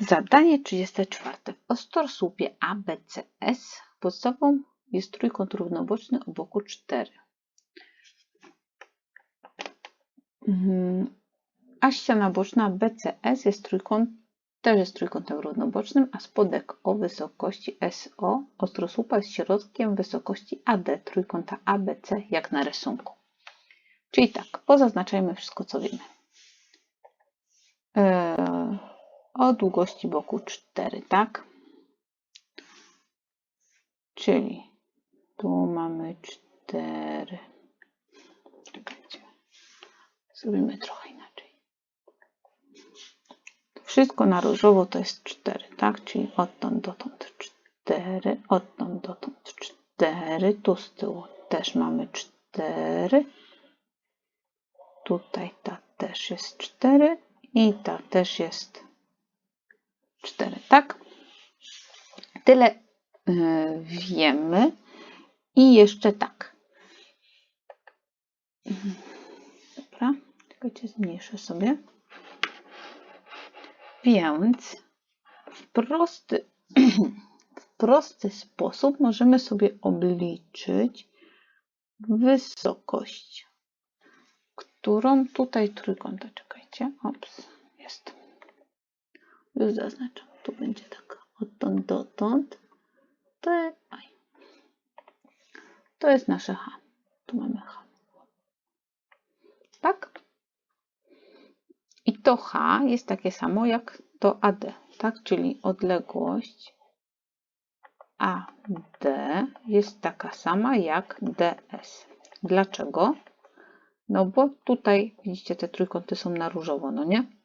Zadanie 34. W ostrosłupie ABCS podstawą jest trójkąt równoboczny o boku 4. Mhm. A ściana boczna BCS jest trójkąt, też jest trójkątem równobocznym, a spodek o wysokości SO ostrosłupa jest środkiem wysokości AD trójkąta ABC, jak na rysunku. Czyli tak, pozaznaczajmy wszystko, co wiemy. O długości boku 4, tak? Czyli tu mamy 4. Czekajcie. Zrobimy trochę inaczej. Wszystko na różowo to jest 4, tak? Czyli odtąd dotąd 4, odtąd dotąd 4. Tu z tyłu też mamy 4. Tutaj ta też jest 4 i ta też jest 4, tak? Tyle yy, wiemy. I jeszcze tak. Dobra, czekajcie, zmniejszę sobie. Więc w prosty, w prosty sposób możemy sobie obliczyć wysokość, którą tutaj trójkąta, czekajcie, ops, jest. Już zaznaczam, tu będzie tak odtąd dotąd. To, aj. to jest nasze H. Tu mamy H. Tak? I to H jest takie samo jak to AD, tak? Czyli odległość AD jest taka sama jak DS. Dlaczego? No bo tutaj, widzicie, te trójkąty są na różowo, no nie?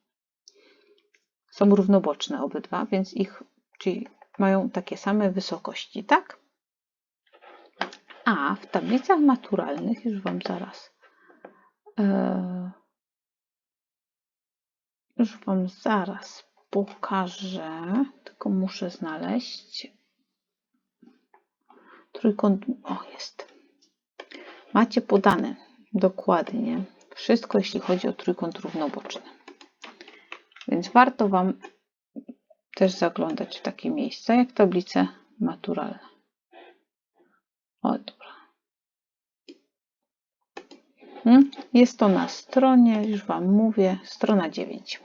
Są równoboczne obydwa, więc ich, czyli mają takie same wysokości, tak? A w tablicach maturalnych, już Wam zaraz, yy, już Wam zaraz pokażę, tylko muszę znaleźć trójkąt, o jest. Macie podane dokładnie wszystko, jeśli chodzi o trójkąt równoboczny. Więc warto Wam też zaglądać w takie miejsca jak tablice maturalne. O, dobra. Hmm? Jest to na stronie, już Wam mówię, strona 9.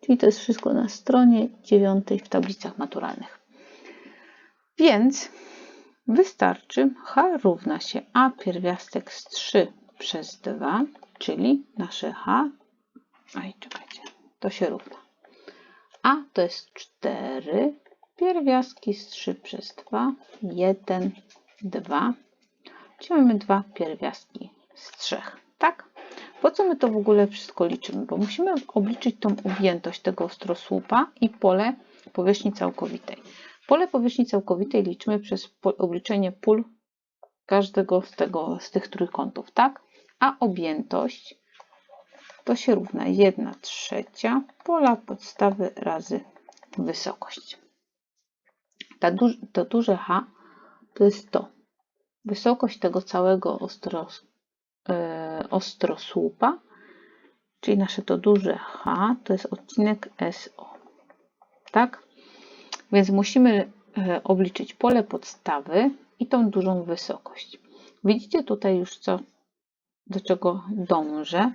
Czyli to jest wszystko na stronie 9 w tablicach maturalnych. Więc wystarczy H równa się A pierwiastek z 3 przez 2, czyli nasze H, aj czekajcie, to się równa. A to jest 4, pierwiastki z 3 przez 2, 1, 2. Czyli mamy dwa pierwiastki z 3, tak? Po co my to w ogóle wszystko liczymy? Bo musimy obliczyć tą objętość tego ostrosłupa i pole powierzchni całkowitej. Pole powierzchni całkowitej liczymy przez obliczenie pól każdego z, tego, z tych trójkątów, tak? A objętość to się równa 1 trzecia pola podstawy razy wysokość. Ta duż, to duże H to jest to. Wysokość tego całego ostros, e, ostrosłupa, czyli nasze to duże H, to jest odcinek SO. Tak? Więc musimy e, obliczyć pole podstawy i tą dużą wysokość. Widzicie tutaj już co, do czego dążę.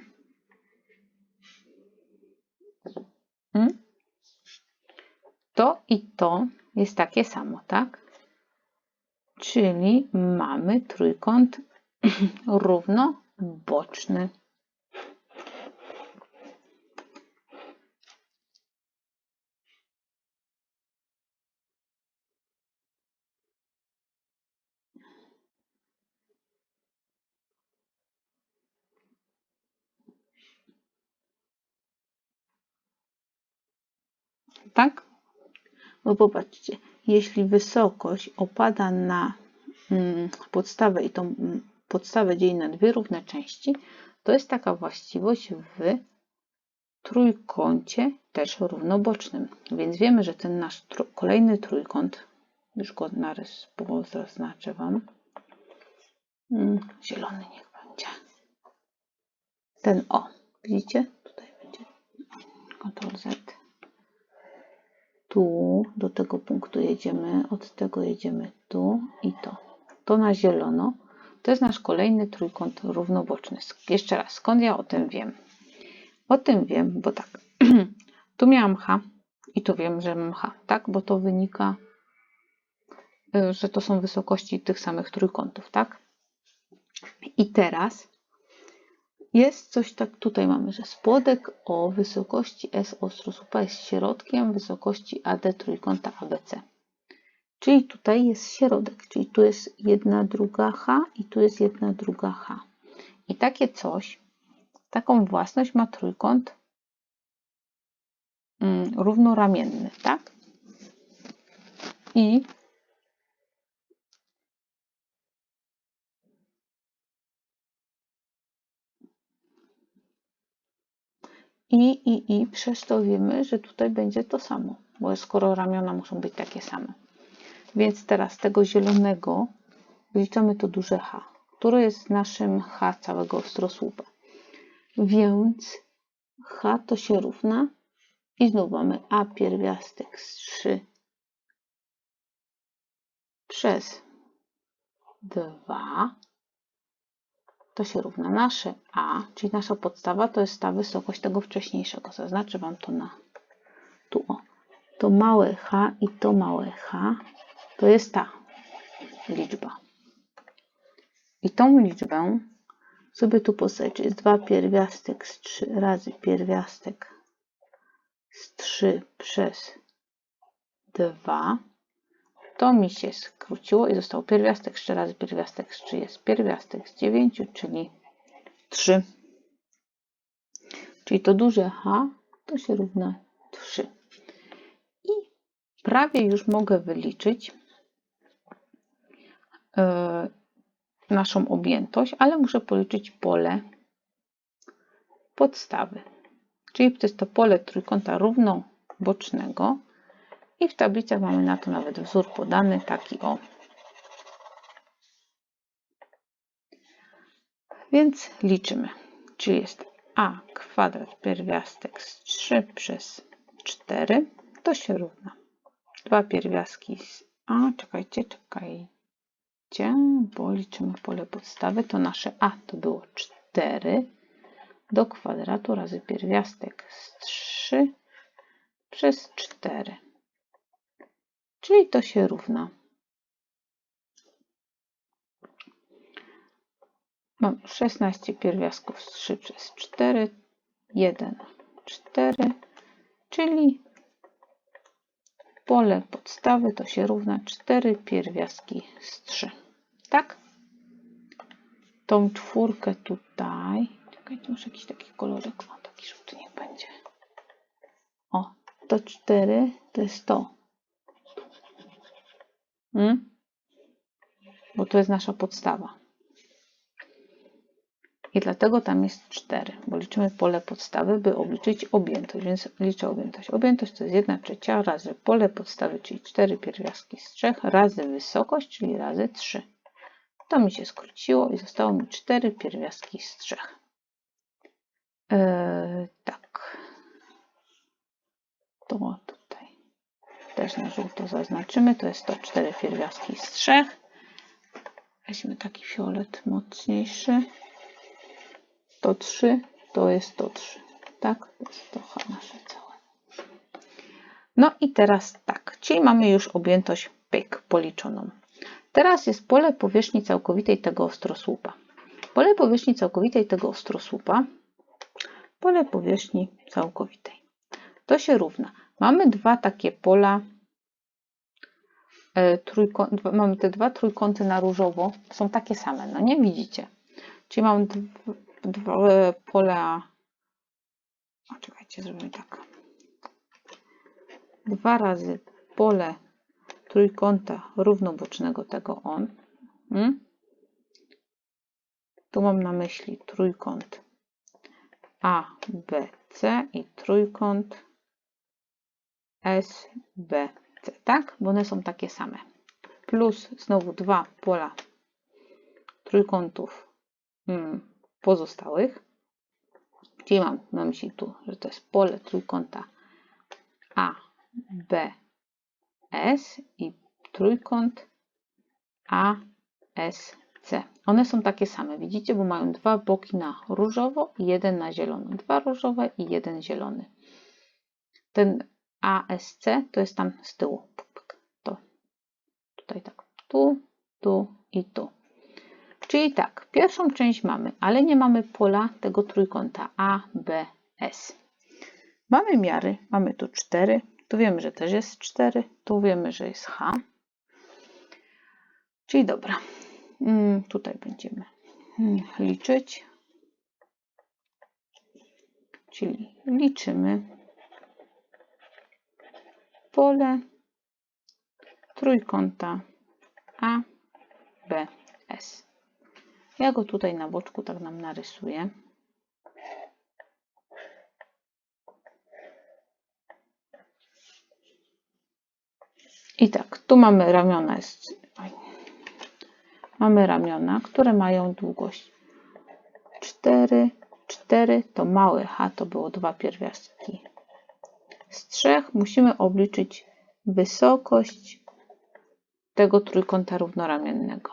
To i to jest takie samo, tak? Czyli mamy trójkąt równoboczny. Tak? Bo popatrzcie, jeśli wysokość opada na mm, podstawę i tą mm, podstawę dzieli na dwie równe części, to jest taka właściwość w trójkącie też równobocznym. Więc wiemy, że ten nasz tr kolejny trójkąt, już go narys zaznaczę Wam, mm, zielony niech będzie, ten O, widzicie? Tutaj będzie Ctrl Z tu, do tego punktu jedziemy, od tego jedziemy tu i to. To na zielono. To jest nasz kolejny trójkąt równoboczny. Jeszcze raz, skąd ja o tym wiem? O tym wiem, bo tak, tu miałam H i tu wiem, że mam H, tak? Bo to wynika, y, że to są wysokości tych samych trójkątów, tak? I teraz jest coś tak, tutaj mamy, że spodek o wysokości S ostrosłupa jest środkiem wysokości AD trójkąta ABC. Czyli tutaj jest środek, czyli tu jest jedna druga H i tu jest jedna druga H. I takie coś, taką własność ma trójkąt mm, równoramienny, tak? I I, i, i przez to wiemy, że tutaj będzie to samo, bo skoro ramiona muszą być takie same. Więc teraz tego zielonego wyliczamy to duże H, które jest naszym H całego ostrosłupa. Więc H to się równa i znów mamy A pierwiastek z 3 przez 2 to się równa nasze A, czyli nasza podstawa to jest ta wysokość tego wcześniejszego. Zaznaczę Wam to na tu o. To małe H i to małe H to jest ta liczba. I tą liczbę sobie tu jest 2 pierwiastek z 3 razy pierwiastek z 3 przez 2 to mi się skróciło i został pierwiastek 3 razy pierwiastek z 3 jest pierwiastek z 9, czyli 3. Czyli to duże H to się równa 3. I prawie już mogę wyliczyć yy, naszą objętość, ale muszę policzyć pole podstawy. Czyli to jest to pole trójkąta równobocznego i w tablicach mamy na to nawet wzór podany, taki o. Więc liczymy. Czyli jest a kwadrat pierwiastek z 3 przez 4 to się równa. Dwa pierwiastki z a, czekajcie, czekajcie, bo liczymy pole podstawy, to nasze a to było 4 do kwadratu razy pierwiastek z 3 przez 4 czyli to się równa. Mam 16 pierwiastków z 3 przez 4, 1, 4, czyli pole podstawy to się równa 4 pierwiastki z 3. Tak? Tą czwórkę tutaj, czekajcie, muszę jakiś taki kolorek, o taki żółty niech będzie. O, to 4 to jest to. Hmm? Bo to jest nasza podstawa. I dlatego tam jest 4, bo liczymy pole podstawy, by obliczyć objętość, więc liczę objętość. Objętość to jest 1 trzecia razy pole podstawy, czyli 4 pierwiastki z 3, razy wysokość, czyli razy 3. To mi się skróciło i zostało mi 4 pierwiastki z 3. Eee, tak. To, to też na żółto zaznaczymy. To jest to 4 pierwiastki z 3. Weźmy taki fiolet mocniejszy. To 3, to jest to 3. Tak? To jest to nasze całe. No i teraz tak, czyli mamy już objętość pyk policzoną. Teraz jest pole powierzchni całkowitej tego ostrosłupa. Pole powierzchni całkowitej tego ostrosłupa, pole powierzchni całkowitej. To się równa Mamy dwa takie pola, e, mamy te dwa trójkąty na różowo, są takie same, no nie widzicie. Czyli mam dwa e, pola, o czekajcie, zrobimy tak. Dwa razy pole trójkąta równobocznego tego on. Hmm? Tu mam na myśli trójkąt ABC i trójkąt S, B, C, tak? Bo one są takie same. Plus znowu dwa pola trójkątów hmm, pozostałych. Czyli mam na myśli tu, że to jest pole trójkąta A, B, ABS i trójkąt ASC. One są takie same, widzicie, bo mają dwa boki na różowo i jeden na zielono. Dwa różowe i jeden zielony. Ten ASC to jest tam z tyłu. To tutaj tak, tu, tu i tu. Czyli tak, pierwszą część mamy, ale nie mamy pola tego trójkąta ABS. Mamy miary, mamy tu 4, tu wiemy, że też jest 4, tu wiemy, że jest H. Czyli dobra, mm, tutaj będziemy mm, liczyć. Czyli liczymy pole trójkąta ABS. Ja go tutaj na boczku tak nam narysuję. I tak, tu mamy ramiona, mamy ramiona, które mają długość 4, 4 to małe h to było dwa pierwiastki. Z trzech musimy obliczyć wysokość tego trójkąta równoramiennego.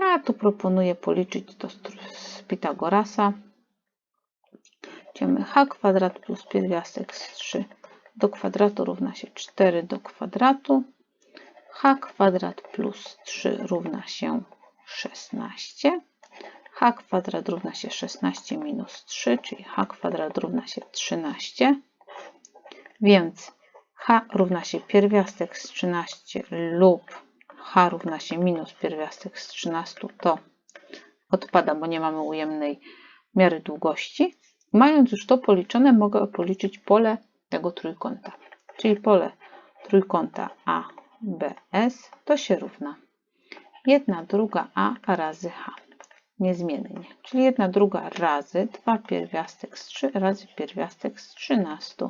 Ja tu proponuję policzyć to z Pitagorasa. Idziemy h kwadrat plus pierwiastek z 3 do kwadratu równa się 4 do kwadratu. h kwadrat plus 3 równa się 16. h kwadrat równa się 16 minus 3, czyli h kwadrat równa się 13. Więc h równa się pierwiastek z 13 lub h równa się minus pierwiastek z 13, to odpada, bo nie mamy ujemnej miary długości. Mając już to policzone, mogę policzyć pole tego trójkąta. Czyli pole trójkąta ABS to się równa 1 druga A razy H. Niezmiennie. Czyli 1 druga razy 2 pierwiastek z 3 razy pierwiastek z 13.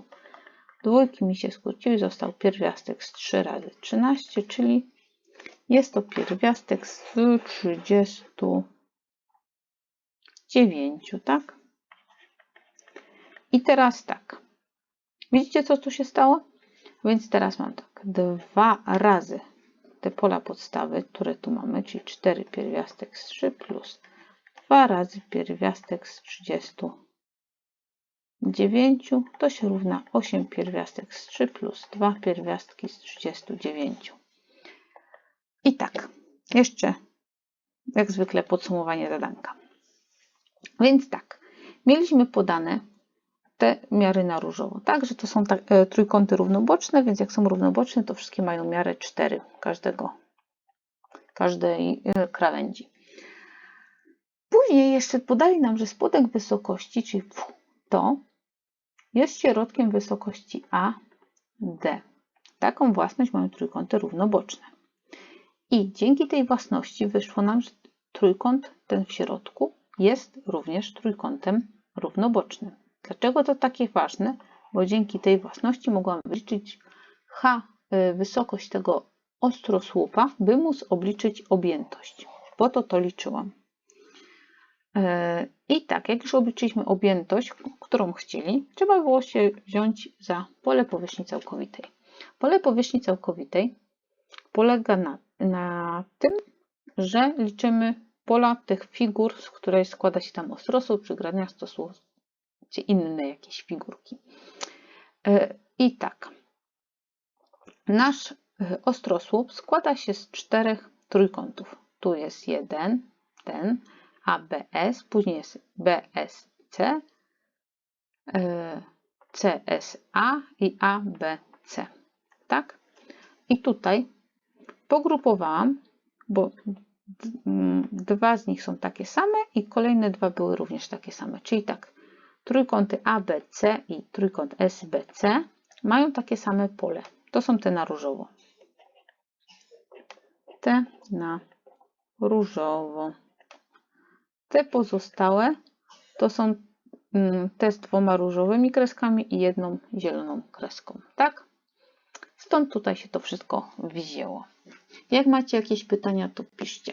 Dwójki mi się skróciły, został pierwiastek z 3 razy 13, czyli jest to pierwiastek z 39, tak? I teraz tak. Widzicie, co tu się stało? Więc teraz mam tak, dwa razy te pola podstawy, które tu mamy, czyli 4 pierwiastek z 3 plus 2 razy pierwiastek z 39, to się równa 8 pierwiastek z 3 plus 2 pierwiastki z 39. I tak, jeszcze jak zwykle podsumowanie zadanka. Więc tak, mieliśmy podane te miary na różowo, tak, że to są tak, e, trójkąty równoboczne, więc jak są równoboczne, to wszystkie mają miarę 4 każdego, każdej e, krawędzi. Później jeszcze podali nam, że spodek wysokości, czyli to jest środkiem wysokości A, D. Taką własność mają trójkąty równoboczne. I dzięki tej własności wyszło nam, że trójkąt ten w środku jest również trójkątem równobocznym. Dlaczego to takie ważne? Bo dzięki tej własności mogłam wyliczyć H, y, wysokość tego ostrosłupa, by móc obliczyć objętość. Po to to liczyłam. E, I tak, jak już obliczyliśmy objętość, którą chcieli, trzeba było się wziąć za pole powierzchni całkowitej. Pole powierzchni całkowitej polega na, na tym, że liczymy pola tych figur, z której składa się tam ostrosłup, przy graniach czy inne jakieś figurki. E, I tak, nasz e, ostrosłup składa się z czterech trójkątów. Tu jest jeden, ten, ABS, później jest BSC, CSA i ABC. Tak? I tutaj pogrupowałam, bo dwa z nich są takie same i kolejne dwa były również takie same. Czyli tak, Trójkąty ABC i trójkąt SBC mają takie same pole. To są te na różowo. Te na różowo. Te pozostałe to są mm, te z dwoma różowymi kreskami i jedną zieloną kreską. Tak? Stąd tutaj się to wszystko wzięło. Jak macie jakieś pytania, to piszcie.